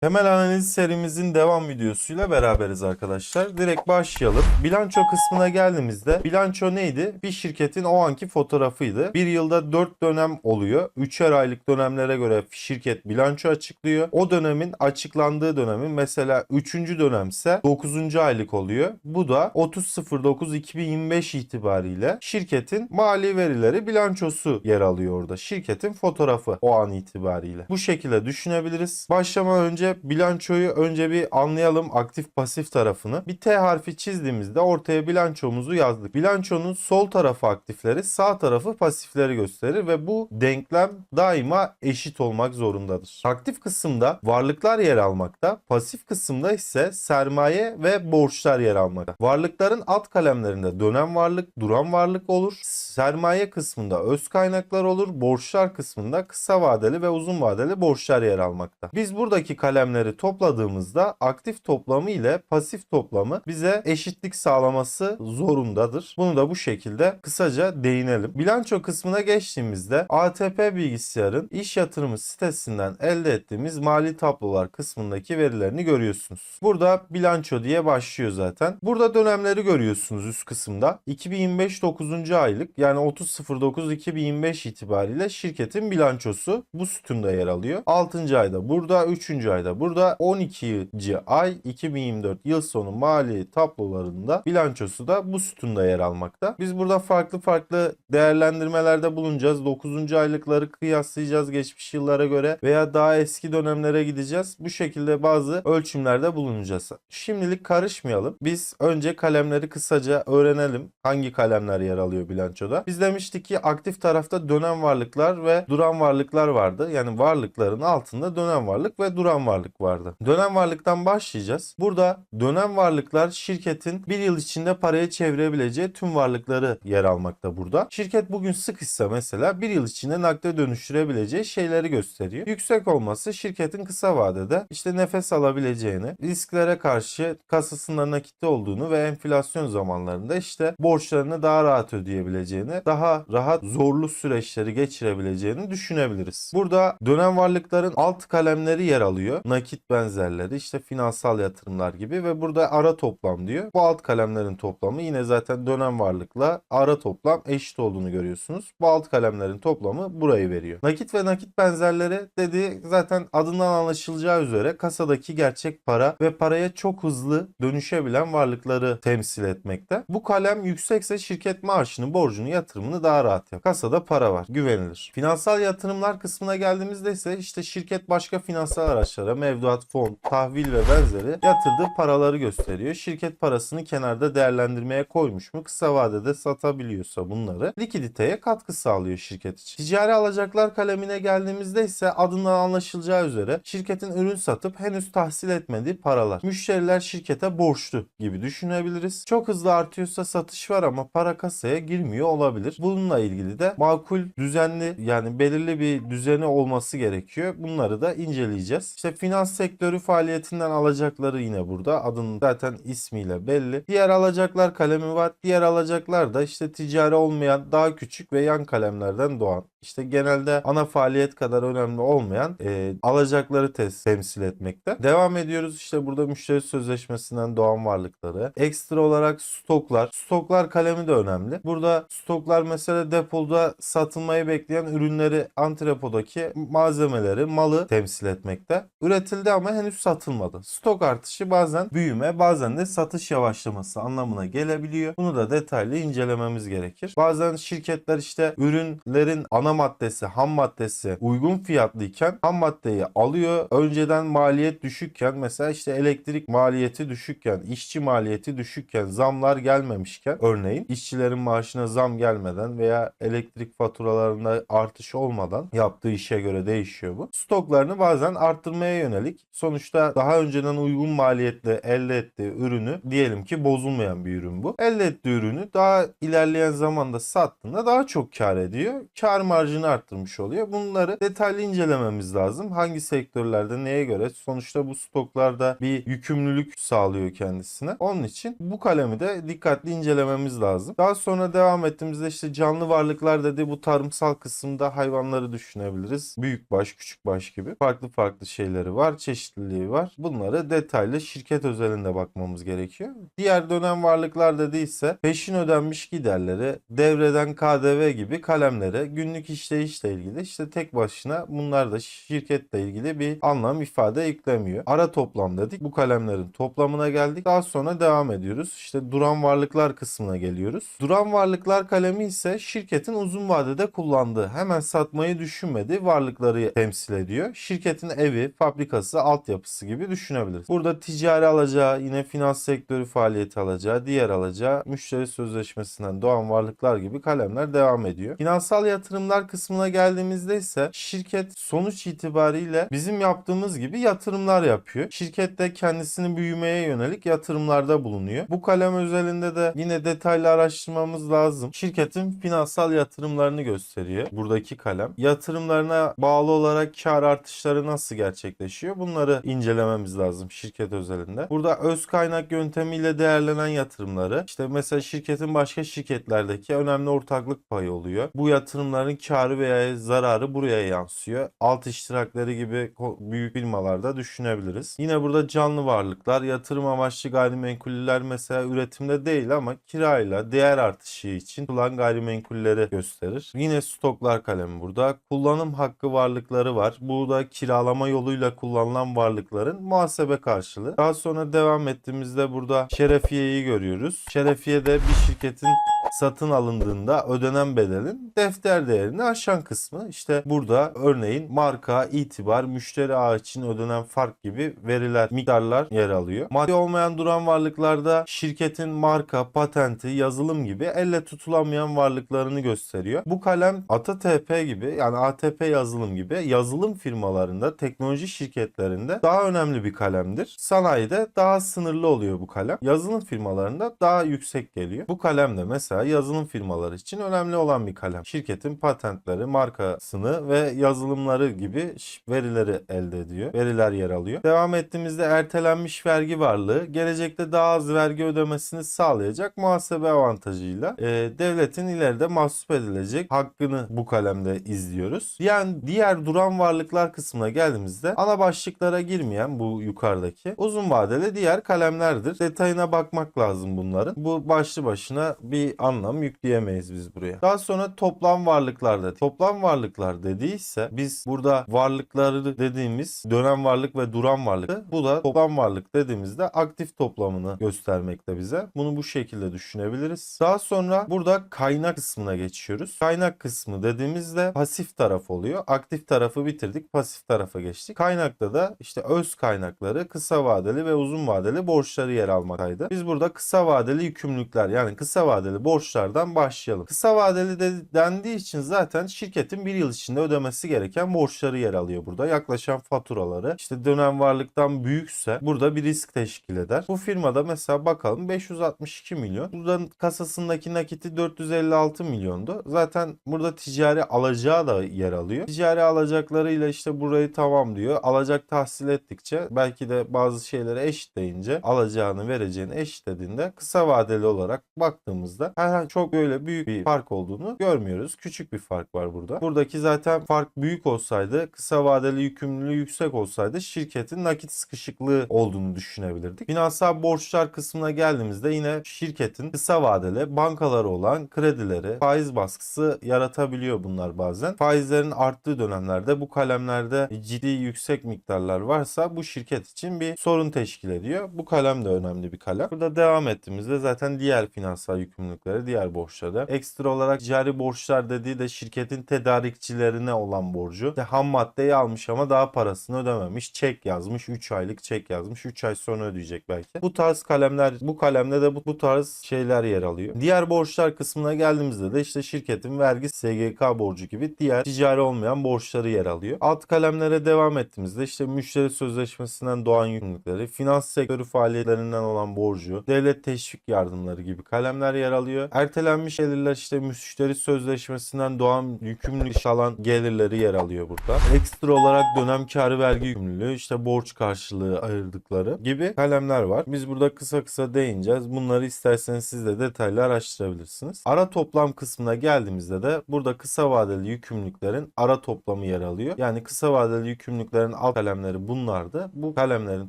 Temel analiz serimizin devam videosuyla beraberiz arkadaşlar. Direkt başlayalım. Bilanço kısmına geldiğimizde bilanço neydi? Bir şirketin o anki fotoğrafıydı. Bir yılda 4 dönem oluyor. 3'er aylık dönemlere göre şirket bilanço açıklıyor. O dönemin açıklandığı dönemin mesela 3. dönemse 9. aylık oluyor. Bu da 30.09.2025 itibariyle şirketin mali verileri bilançosu yer alıyor orada. Şirketin fotoğrafı o an itibariyle. Bu şekilde düşünebiliriz. Başlamadan önce bilançoyu önce bir anlayalım aktif pasif tarafını. Bir T harfi çizdiğimizde ortaya bilançomuzu yazdık. Bilançonun sol tarafı aktifleri, sağ tarafı pasifleri gösterir ve bu denklem daima eşit olmak zorundadır. Aktif kısımda varlıklar yer almakta, pasif kısımda ise sermaye ve borçlar yer almakta. Varlıkların alt kalemlerinde dönem varlık, duran varlık olur. Sermaye kısmında öz kaynaklar olur. Borçlar kısmında kısa vadeli ve uzun vadeli borçlar yer almakta. Biz buradaki kalemleri topladığımızda aktif toplamı ile pasif toplamı bize eşitlik sağlaması zorundadır. Bunu da bu şekilde kısaca değinelim. Bilanço kısmına geçtiğimizde ATP bilgisayarın iş yatırımı sitesinden elde ettiğimiz mali tablolar kısmındaki verilerini görüyorsunuz. Burada bilanço diye başlıyor zaten. Burada dönemleri görüyorsunuz üst kısımda. 2025 9. aylık yani 30.09.2025 itibariyle şirketin bilançosu bu sütunda yer alıyor. 6. ayda burada, 3. ayda burada, 12. ay 2024 yıl sonu mali tablolarında bilançosu da bu sütunda yer almakta. Biz burada farklı farklı değerlendirmelerde bulunacağız. 9. aylıkları kıyaslayacağız geçmiş yıllara göre veya daha eski dönemlere gideceğiz. Bu şekilde bazı ölçümlerde bulunacağız. Şimdilik karışmayalım. Biz önce kalemleri kısaca öğrenelim. Hangi kalemler yer alıyor bilançoda? Biz demiştik ki aktif tarafta dönem varlıklar ve duran varlıklar vardı. Yani varlıkların altında dönem varlık ve duran varlık vardı. Dönem varlıktan başlayacağız. Burada dönem varlıklar şirketin bir yıl içinde paraya çevirebileceği tüm varlıkları yer almakta burada. Şirket bugün sıkışsa mesela bir yıl içinde nakde dönüştürebileceği şeyleri gösteriyor. Yüksek olması şirketin kısa vadede işte nefes alabileceğini, risklere karşı kasasında nakitte olduğunu ve enflasyon zamanlarında işte borçlarını daha rahat ödeyebileceğini, daha rahat zorlu süreçleri geçirebileceğini düşünebiliriz. Burada dönem varlıkların alt kalemleri yer alıyor. Nakit benzerleri, işte finansal yatırımlar gibi ve burada ara toplam diyor. Bu alt kalemlerin toplamı yine zaten dönem varlıkla ara toplam eşit olduğunu görüyorsunuz. Bu alt kalemlerin toplamı burayı veriyor. Nakit ve nakit benzerleri dediği zaten adından anlaşılacağı üzere kasadaki gerçek para ve paraya çok hızlı dönüşebilen varlıkları temsil etmekte. Bu kalem yüksekse şirket maaşını, borcunu, yatırımını daha rahat yap. Kasada para var, güvenilir. Finansal yatırımlar kısmına geldiğimizde ise işte şirket başka finansal araçlara, mevduat, fon, tahvil ve benzeri yatırdığı paraları gösteriyor. Şirket parasını kenarda değerlendirmeye koymuş mu? Kısa vadede satabiliyorsa bunları likiditeye katkı sağlıyor şirket için. Ticari alacaklar kalemine geldiğimizde ise adından anlaşılacağı üzere şirketin ürün satıp henüz tahsil etmediği paralar. Müşteriler şirkete borçlu gibi düşünebiliriz. Çok hızlı artıyorsa satış var ama para kasaya girmiyor olabilir. Bununla ilgili de makul, düzenli yani belirli bir düzeni olması gerekiyor. Bunları da inceleyeceğiz. İşte finans sektörü faaliyetinden alacakları yine burada. Adının zaten ismiyle belli. Diğer alacaklar kalemi var. Diğer alacaklar da işte ticari olmayan daha küçük ve yan kalemlerden doğan. İşte genelde ana faaliyet kadar önemli olmayan e, alacakları tes- temsil etmekte. Devam ediyoruz işte burada müşteri sözleşmesinden doğan varlıkları. Ekstra olarak stoklar. Stoklar kalemi de önemli. Burada stoklar mesela depoda satılmayı bekleyen ürünleri antrepodaki malzemeleri, malı temsil etmekte. Üretildi ama henüz satılmadı. Stok artışı bazen büyüme bazen de satış yavaşlaması anlamına gelebiliyor. Bunu da detaylı incelememiz gerekir. Bazen şirketler işte ürünlerin ana maddesi, ham maddesi uygun fiyatlıyken ham maddeyi alıyor. Önceden maliyet düşükken mesela işte elektrik maliyeti düşükken, işçi maliyeti düşükken, zamlar gelmemişken örneğin işçilerin maaşına zam gelmeden veya elektrik faturalarında artış olmadan yaptığı işe göre değişiyor bu. Stoklarını bazen arttırmaya yönelik sonuçta daha önceden uygun maliyetle elde ettiği ürünü diyelim ki bozulmayan bir ürün bu. Elde ettiği ürünü daha ilerleyen zamanda sattığında daha çok kar ediyor. Kar marjı marjını arttırmış oluyor. Bunları detaylı incelememiz lazım. Hangi sektörlerde neye göre? Sonuçta bu stoklarda bir yükümlülük sağlıyor kendisine. Onun için bu kalemi de dikkatli incelememiz lazım. Daha sonra devam ettiğimizde işte canlı varlıklar dedi bu tarımsal kısımda hayvanları düşünebiliriz. Büyükbaş, küçükbaş gibi farklı farklı şeyleri var, çeşitliliği var. Bunları detaylı şirket özelinde bakmamız gerekiyor. Diğer dönem varlıklar dediyse peşin ödenmiş giderleri, devreden KDV gibi kalemlere günlük işleyişle ilgili işte tek başına bunlar da şirketle ilgili bir anlam ifade yüklemiyor. Ara toplam dedik. Bu kalemlerin toplamına geldik. Daha sonra devam ediyoruz. İşte duran varlıklar kısmına geliyoruz. Duran varlıklar kalemi ise şirketin uzun vadede kullandığı, hemen satmayı düşünmediği varlıkları temsil ediyor. Şirketin evi, fabrikası, altyapısı gibi düşünebiliriz. Burada ticari alacağı, yine finans sektörü faaliyeti alacağı, diğer alacağı, müşteri sözleşmesinden doğan varlıklar gibi kalemler devam ediyor. Finansal yatırımlar kısmına geldiğimizde ise şirket sonuç itibariyle bizim yaptığımız gibi yatırımlar yapıyor. Şirket de kendisini büyümeye yönelik yatırımlarda bulunuyor. Bu kalem özelinde de yine detaylı araştırmamız lazım. Şirketin finansal yatırımlarını gösteriyor buradaki kalem. Yatırımlarına bağlı olarak kar artışları nasıl gerçekleşiyor? Bunları incelememiz lazım şirket özelinde. Burada öz kaynak yöntemiyle değerlenen yatırımları işte mesela şirketin başka şirketlerdeki önemli ortaklık payı oluyor. Bu yatırımların karı veya zararı buraya yansıyor. Alt iştirakleri gibi büyük firmalarda düşünebiliriz. Yine burada canlı varlıklar, yatırım amaçlı gayrimenkuller mesela üretimde değil ama kirayla değer artışı için tutulan gayrimenkulleri gösterir. Yine stoklar kalemi burada. Kullanım hakkı varlıkları var. Bu da kiralama yoluyla kullanılan varlıkların muhasebe karşılığı. Daha sonra devam ettiğimizde burada şerefiyeyi görüyoruz. Şerefiye de bir şirketin satın alındığında ödenen bedelin defter değerini aşan kısmı. İşte burada örneğin marka, itibar, müşteri ağı için ödenen fark gibi veriler, miktarlar yer alıyor. Maddi olmayan duran varlıklarda şirketin marka, patenti, yazılım gibi elle tutulamayan varlıklarını gösteriyor. Bu kalem ATP gibi yani ATP yazılım gibi yazılım firmalarında, teknoloji şirketlerinde daha önemli bir kalemdir. Sanayide daha sınırlı oluyor bu kalem. Yazılım firmalarında daha yüksek geliyor. Bu kalem de mesela yazılım firmaları için önemli olan bir kalem. Şirketin patentleri, markasını ve yazılımları gibi verileri elde ediyor. Veriler yer alıyor. Devam ettiğimizde ertelenmiş vergi varlığı gelecekte daha az vergi ödemesini sağlayacak muhasebe avantajıyla e, devletin ileride mahsup edilecek hakkını bu kalemde izliyoruz. Yani diğer duran varlıklar kısmına geldiğimizde ana başlıklara girmeyen bu yukarıdaki uzun vadeli diğer kalemlerdir. Detayına bakmak lazım bunların. Bu başlı başına bir anlam yükleyemeyiz biz buraya. Daha sonra toplam varlıklar dedi. Toplam varlıklar dediyse biz burada varlıkları dediğimiz dönem varlık ve duran varlık. Bu da toplam varlık dediğimizde aktif toplamını göstermekte bize. Bunu bu şekilde düşünebiliriz. Daha sonra burada kaynak kısmına geçiyoruz. Kaynak kısmı dediğimizde pasif taraf oluyor. Aktif tarafı bitirdik. Pasif tarafa geçtik. Kaynakta da işte öz kaynakları, kısa vadeli ve uzun vadeli borçları yer almaktaydı. Biz burada kısa vadeli yükümlülükler yani kısa vadeli borçlardan başlayalım. Kısa vadeli de dendiği için zaten şirketin bir yıl içinde ödemesi gereken borçları yer alıyor burada. Yaklaşan faturaları işte dönem varlıktan büyükse burada bir risk teşkil eder. Bu firmada mesela bakalım 562 milyon. Buradan kasasındaki nakiti 456 milyondu. Zaten burada ticari alacağı da yer alıyor. Ticari alacaklarıyla işte burayı tamamlıyor. Alacak tahsil ettikçe belki de bazı şeyleri eşitleyince alacağını vereceğini eşitlediğinde kısa vadeli olarak baktığımızda herhangi çok böyle büyük bir fark olduğunu görmüyoruz. Küçük bir fark var burada. Buradaki zaten fark büyük olsaydı kısa vadeli yükümlülüğü yüksek olsaydı şirketin nakit sıkışıklığı olduğunu düşünebilirdik. Finansal borçlar kısmına geldiğimizde yine şirketin kısa vadeli bankaları olan kredileri faiz baskısı yaratabiliyor bunlar bazen. Faizlerin arttığı dönemlerde bu kalemlerde ciddi yüksek miktarlar varsa bu şirket için bir sorun teşkil ediyor. Bu kalem de önemli bir kalem. Burada devam ettiğimizde zaten diğer finansal yükümlülükleri, diğer borçları. Ekstra olarak cari borçlar dediği de şirketin tedarikçilerine olan borcu. İşte ham maddeyi almış ama daha parasını ödememiş. Çek yazmış. 3 aylık çek yazmış. 3 ay sonra ödeyecek belki. Bu tarz kalemler, bu kalemde de bu, bu tarz şeyler yer alıyor. Diğer borçlar kısmına geldiğimizde de işte şirketin vergi, SGK borcu gibi diğer ticari olmayan borçları yer alıyor. Alt kalemlere devam ettiğimizde işte müşteri sözleşmesinden doğan yükümlülükleri, finans sektörü faaliyetlerinden olan borcu, devlet teşvik yardımları gibi kalemler yer alıyor. Ertelenmiş gelirler işte müşteri sözleşmesinden doğan yükümlülük alan gelirleri yer alıyor burada. Ekstra olarak dönem karı vergi yükümlülüğü, işte borç karşılığı ayırdıkları gibi kalemler var. Biz burada kısa kısa değineceğiz. Bunları isterseniz siz de detaylı araştırabilirsiniz. Ara toplam kısmına geldiğimizde de burada kısa vadeli yükümlülüklerin ara toplamı yer alıyor. Yani kısa vadeli yükümlülüklerin alt kalemleri bunlardı. Bu kalemlerin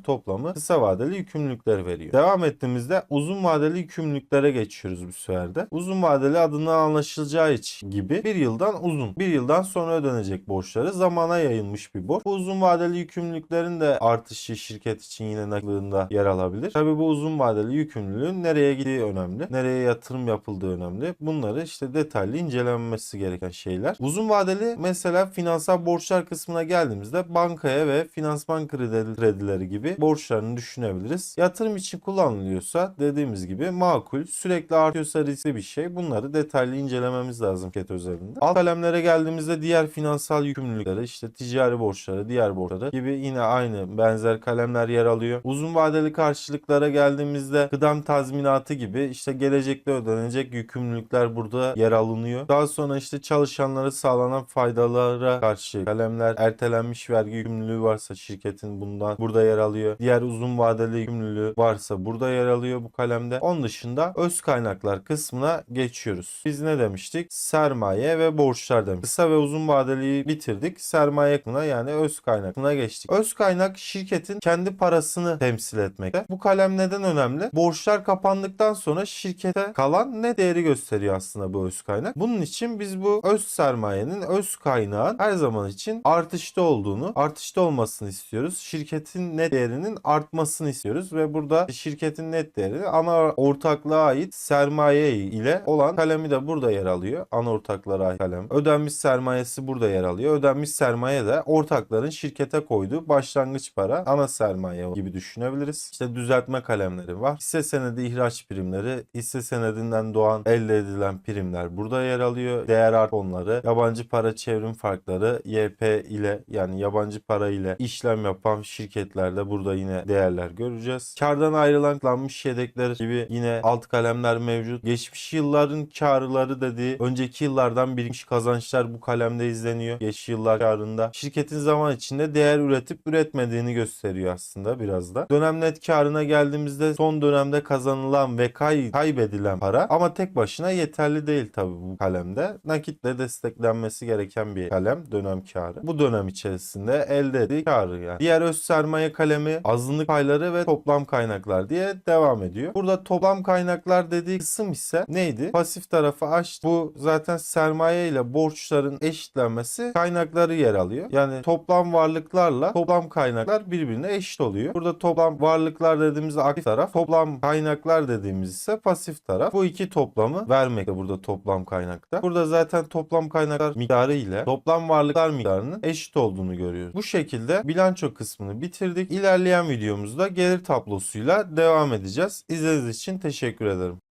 toplamı kısa vadeli yükümlülükleri veriyor. Devam ettiğimizde uzun vadeli yükümlülüklere geçiyoruz bu sefer de. Uzun vadeli adından anlaşılacağı için gibi bir yıldan uzun. Bir yıldan sonra ödenecek borçları zamana yayılmış bir borç. Bu uzun vadeli yükümlülüklerin de artışı şirket için yine nakılında yer alabilir. Tabii bu uzun vadeli yükümlülüğün nereye gittiği önemli. Nereye yatırım yapıldığı önemli. Bunları işte detaylı incelenmesi gereken şeyler. Uzun vadeli mesela finansal borçlar kısmına geldiğimizde bankaya ve finansman kredi- kredileri gibi borçlarını düşünebiliriz. Yatırım için kullanılıyorsa dediğimiz gibi makul, sürekli artıyorsa riskli bir şey. Bunları detaylı incelememiz lazım şirket özelinde. Alt kalemlere geldiğimizde diğer finansal yükümlülükleri, işte ticari borçları, diğer borçları gibi yine aynı benzer kalemler yer alıyor. Uzun vadeli karşılıklara geldiğimizde kıdem tazminatı gibi işte gelecekte ödenecek yükümlülükler burada yer alınıyor. Daha sonra işte çalışanlara sağlanan faydalara karşı kalemler ertelenmiş vergi yükümlülüğü varsa şirketin bundan burada yer alıyor. Diğer uzun vadeli yükümlülüğü varsa burada yer alıyor bu kalemde. Onun dışında öz kaynaklar kısmına geçiyoruz. Biz ne demiştik? Sermaye ve borçlar demiştik. Kısa ve uzun vadeliyi bitirdik. Sermaye kısmına yani öz kaynak kısmına geçtik. Öz kaynak şirketin kendi parasını temsil etmekte. Bu kalem neden önemli? Borçlar kapandıktan sonra şirkete kalan ne değeri gösteriyor aslında bu öz kaynak. Bunun için biz bu öz sermayenin, öz kaynağın her zaman için artışta olduğunu, artışta olmasını istiyoruz. Şirketin net değerinin artmasını istiyoruz ve burada şirketin net değeri ana ortaklığa ait sermaye ile olan kalemi de burada yer alıyor. Ana ortaklara kalem. Ödenmiş sermayesi burada yer alıyor. Ödenmiş sermaye de ortakların şirkete koyduğu başlangıç para, ana sermaye gibi düşünebiliriz. İşte düzeltme kalemleri var. Hisse senedi ihraç primleri, hisse senedinden doğan elde edilen primler burada yer alıyor. Değer art fonları, yabancı para çevrim farkları, YP ile yani yabancı para ile işlem yapan şirketlerde burada yine değerler göreceğiz. Kardan ayrılan yedekler gibi yine alt kalemler mevcut. Geçmiş yılların karları dediği önceki yıllardan birikmiş kazançlar bu kalemde izleniyor. Geçmiş yıllar karında. Şirketin zaman içinde değer üretip üretmediğini gösteriyor aslında biraz da. Dönem net karına geldiğimizde son dönemde kazanılan ve kay kaybedilen para ama tek başına yeterli değil tabii bu kalemde. Nakitle desteklenmesi gereken bir kalem dönem karı. Bu dönem içerisinde elde ettiği karı yani. Diğer öz sermaye kalemi azınlık payları ve toplam kaynaklar diye devam ediyor. Burada toplam kaynaklar dediği kısım ise neydi? Pasif tarafı aç. Bu zaten sermaye ile borçların eşitlenmesi kaynakları yer alıyor. Yani toplam varlıklarla toplam kaynaklar birbirine eşit oluyor. Burada toplam varlıklar dediğimiz aktif taraf, toplam kaynaklar dediğimiz ise pasif taraf. Bu iki toplamı vermekte burada toplam kaynakta. Burada zaten toplam kaynaklar miktarı ile toplam varlıklar miktarının eşit olduğunu görüyoruz. Bu şekilde bilanço kısmını bitirdik. İlerleyen videomuzda gelir tablosuyla devam edeceğiz. İzlediğiniz için teşekkür ederim.